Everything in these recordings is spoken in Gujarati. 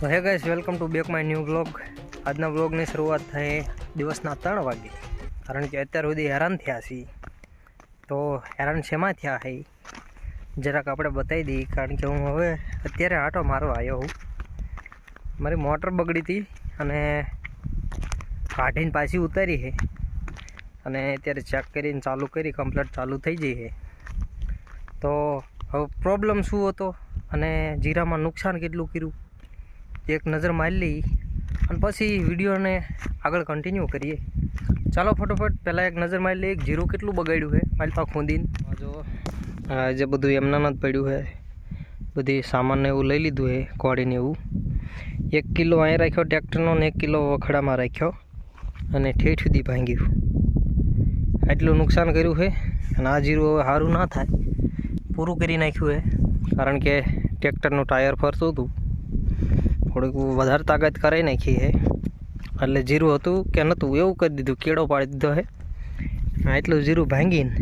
તો hey guys welcome to back my new blog આજના બ્લોગની શરૂઆત થઈ દિવસના ત્રણ વાગે. કારણ કે અત્યાર સુધી હેરાન થયા છીએ. તો હેરાન શેમાં થયા હે? જરાક આપણે બતાવી દઈએ, કારણ કે હું હવે અત્યારે આટો મારવા આવ્યો હું. મારી મોટર બગડી હતી અને કાઢીને પાછી ઉતારી છે અને અત્યારે ચેક કરીને ચાલુ કરી કમ્પ્લેટ ચાલુ થઈ જઈ છે તો હવે પ્રોબ્લેમ શું હતો? અને જીરામાં નુકસાન કેટલું કર્યું? એક નજર મારી લઈ અને પછી વિડીયોને આગળ કન્ટિન્યુ કરીએ. ચાલો ફટોફટ પહેલાં એક નજર મારી લઈએ એક જીરું કેટલું બગાડ્યું છે? મારી પાસે ખૂંદીને. જો આ જે બધું એમના જ પડ્યું છે બધી સામાનને એવું લઈ લીધું છે કોડીને એવું. એક કિલો અહીં રાખ્યો ટ્રેક્ટરનો ને એક કિલો વખડામાં રાખ્યો અને ઠેઠ સુધી ભાંગ્યું. એટલું નુકસાન કર્યું છે અને આ જીરું હવે સારું ના થાય. પૂરું કરી નાખ્યું છે કારણ કે ટ્રેક્ટરનું ટાયર ફરતું હતું. થોડીક વધારે તાકાત કરાવી નાખી છે. એટલે જીરું હતું કે નહોતું, એવું કરી દીધું, કેળો પાડી દીધો છે. એટલું જીરું ભાંગીને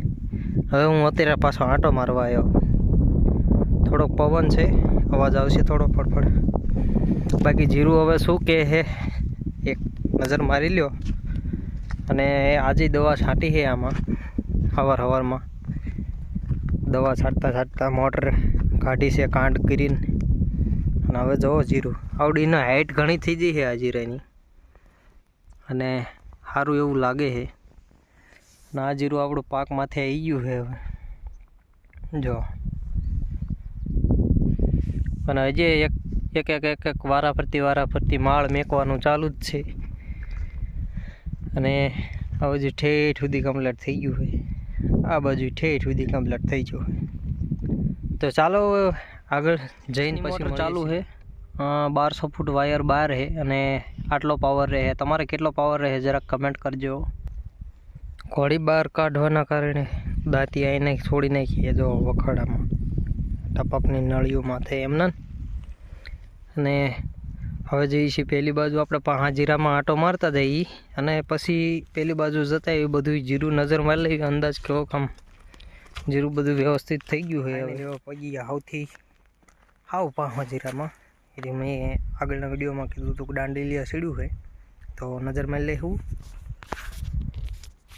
હવે હું અત્યારે પાછો આંટો મારવા આવ્યો. થોડોક પવન છે, અવાજ આવશે થોડો ફડફડ. બાકી જીરું હવે શું કે હે એક નજર મારી લ્યો. અને આજે દવા છાંટી છે આમાં, હવાર હવારમાં. દવા છાંટતા છાંટતા મોટર કાઢી છે, કાંડ કરીને. અને હવે જુઓ જીરું. આવડીને હાઈટ ઘણી થઈ ગઈ છે આ જીરાની. અને સારું એવું લાગે છે. અને આ જીરું આપણું પાક માથે આવી ગયું છે હવે. જો અને હજી એક એક એક એક એક વારા ફરતી વારા ફરતી માળ મેકવાનું ચાલુ જ છે. અને આ જે ઠેઠ સુધી કમ્પ્લીટ થઈ ગયું છે. આ બાજુ ઠેઠ સુધી કમ્પ્લીટ થઈ ગયું હોય તો ચાલો આગળ જઈને પછી ચાલુ છે બારસો ફૂટ વાયર બહાર રહે અને આટલો પાવર રહે. તમારે કેટલો પાવર રહે? જરાક કમેન્ટ કરજો. ઘોડી બહાર કાઢવાના કારણે દાંતી આવીને છોડી નાખીએ જો વખાડામાં ટપકની નળીઓમાં થઈ એમને અને હવે જઈએ છીએ પેલી બાજુ. આપણે હાજીરામાં જીરામાં આંટો મારતા જઈએ અને પછી પેલી બાજુ જતા એ બધું જીરું નજર મારી લઈએ. અંદાજ કેવો કામ જીરું બધું વ્યવસ્થિત થઈ ગયું છે હવે. પગી ગયા. હાવથી પાહોજીરામાં જીરામાં એટલે મેં આગળના વિડીયોમાં કીધું હતું કે દાંડેલિયા સીડ્યું છે. તો નજરમાં લેવું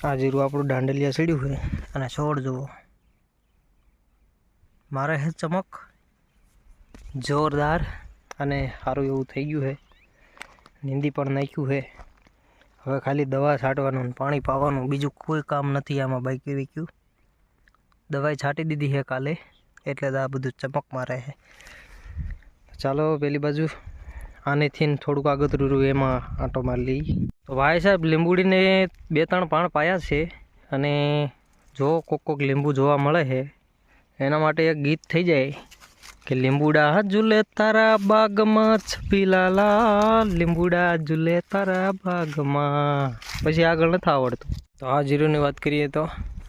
આ જીરું આપણું દાંડેલિયા સીડ્યું છે. અને છોડ જુઓ. મારે હે ચમક. જોરદાર. અને સારું એવું થઈ ગયું છે. નીંદી પણ નાખ્યું છે. હવે ખાલી દવા છાંટવાનું પાણી પાવાનું. બીજું કોઈ કામ નથી આમાં બાઈક વીક્યું દવાઈ છાંટી દીધી છે કાલે. એટલે આ બધું ચમક મારે છે. ચાલો પેલી બાજુ. આનેથી થોડુંક આગતરું એમાં આંટો મારી લઈ તો ભાઈ સાહેબ, લીંબુડીને બે ત્રણ પાણ પાયા છે અને જો કોક કોક લીંબુ જોવા મળે છે. એના માટે એક ગીત થઈ જાય કે લીંબુડા ઝૂલે તારા બાગમાં છપીલાલા. લીંબુડા ઝૂલે તારા બાગમાં. પછી આગળ નથી આવડતું. તો આ જીરોની વાત કરીએ તો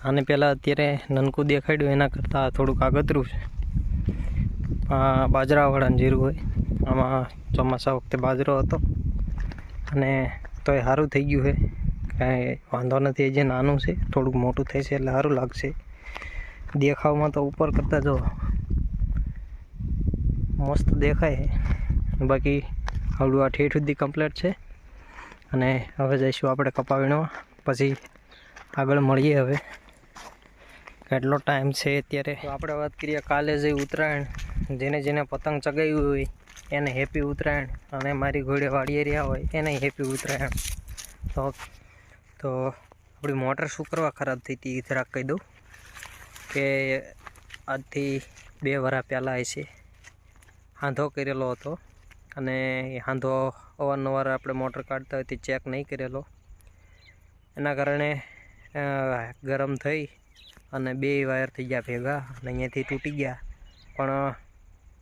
આને પહેલાં અત્યારે નનકું દેખાડ્યું, એના કરતાં થોડુંક આગતરું છે. બાજરાવાળાનું જીરું હોય. આમાં ચોમાસા વખતે બાજરો હતો. અને તોય સારું થઈ ગયું છે. કાંઈ વાંધો નથી જે નાનું છે. થોડુંક મોટું થશે એટલે સારું લાગશે. દેખાવમાં તો ઉપર કરતાં જો મસ્ત દેખાય બાકી આવડું આ ઠેઠ સુધી કમ્પ્લીટ છે. અને હવે જઈશું આપણે કપાવીણવા પછી આગળ મળીએ હવે. કેટલો ટાઈમ છે અત્યારે? આપણે વાત કરીએ કાલે જે ઉત્તરાયણ, જેને જેને પતંગ ચગાવ્યું હોય, એને હેપી ઉત્તરાયણ અને મારી ઘોડે વાળીએ રહ્યા હોય, એને હેપી ઉત્તરાયણ. તો તો આપણી મોટર શું કરવા ખરાબ થઈ હતી જરાક કહી દઉં કે આજથી બે વરા પહેલાં છે. હાંધો કરેલો હતો અને હાંધો અવારનવાર આપણે મોટર કાઢતા હોય તે ચેક નહીં કરેલો. એના કારણે ગરમ થઈ અને બે વાયર થઈ ગયા ભેગા અને અહીંયાથી તૂટી ગયા. પણ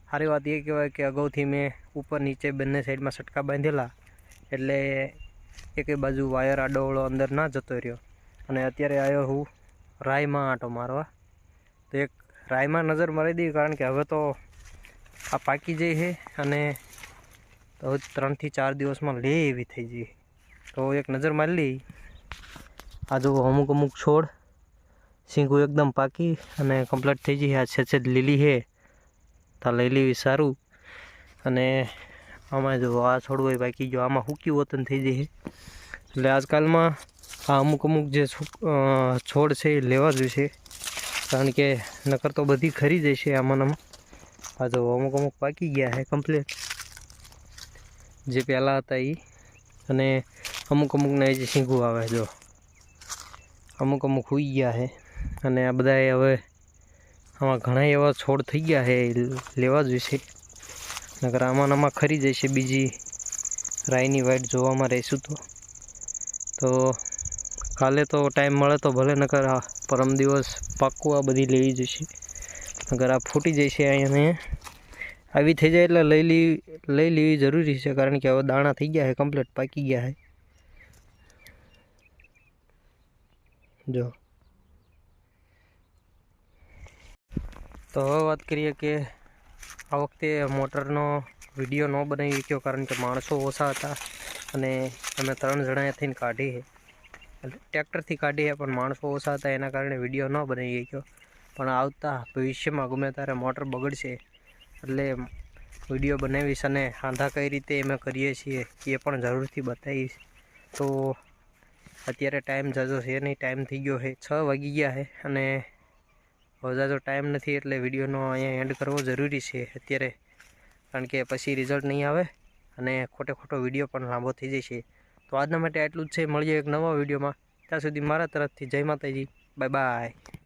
સારી વાત એ કહેવાય કે અગાઉથી મેં ઉપર નીચે બંને સાઈડમાં સટકા બાંધેલા. એટલે એકે બાજુ વાયર આડોવળો અંદર ના જતો રહ્યો. અને અત્યારે આવ્યો હું રાયમાં આંટો મારવા. તો એક રાયમાં નજર મારી દઈ કારણ કે હવે તો આ પાકી જઈ છે અને તો ત્રણથી ચાર દિવસમાં લે એવી થઈ જઈ. તો એક નજર મારી લઈ. આ જો અમુક અમુક છોડ. શીંગું એકદમ પાકી અને કમ્પ્લીટ થઈ જઈ આ છે લીલી છે. તા લઈ લેવી સારું. અને આમાં જો આ છોડવું હોય બાકી જો આમાં સૂક્યું વતન થઈ જાય એટલે આજકાલમાં આ અમુક અમુક જે છોડ છે એ લેવા જોઈશે કારણ કે નકર તો બધી ખરી જશે આમાં આ જો અમુક અમુક પાકી ગયા છે કમ્પ્લીટ જે પહેલાં હતા એ અને અમુક અમુકને જે શીંગું આવે જો. અમુક અમુક હોઈ ગયા છે. અને આ બધાએ હવે આમાં ઘણા એવા છોડ થઈ ગયા છે લેવા જોઈશે નકર આમાં આમાં ખરી જશે બીજી રાઈની વાઇટ જોવામાં રહીશું તો. તો કાલે તો ટાઈમ મળે તો ભલે નકર આ પરમ દિવસ પાક્કું આ બધી લેવી જશે. નકર આ ફૂટી જશે અહીંયા આવી થઈ જાય એટલે લઈ લેવી લઈ લેવી જરૂરી છે કારણ કે હવે દાણા થઈ ગયા છે કમ્પ્લીટ પાકી ગયા છે. જો. તો હવે વાત કરીએ કે આ વખતે મોટરનો વીડિયો ન બનાવી શક્યો કારણ કે માણસો ઓછા હતા અને અમે ત્રણ જણાએ થઈને કાઢી ટ્રેક્ટરથી કાઢી પણ માણસો ઓછા હતા એના કારણે વીડિયો ન બનાવી શક્યો. પણ આવતા ભવિષ્યમાં ગમે ત્યારે મોટર બગડશે, એટલે વીડિયો બનાવીશ અને આંધા કઈ રીતે અમે કરીએ છીએ એ પણ જરૂરથી બતાવીશ. તો અત્યારે ટાઈમ જજો છે નહીં, ટાઈમ થઈ ગયો છે, છ વાગી ગયા છે અને જાજો ટાઈમ નથી એટલે વિડીયોનો અહીંયા એન્ડ કરવો જરૂરી છે અત્યારે. કારણ કે પછી રિઝલ્ટ નહીં આવે અને ખોટે ખોટો વીડિયો પણ લાંબો થઈ જશે. તો આજના માટે આટલું જ છે. મળીએ એક નવા વિડીયોમાં ત્યાં સુધી મારા તરફથી જય માતાજી. Bye bye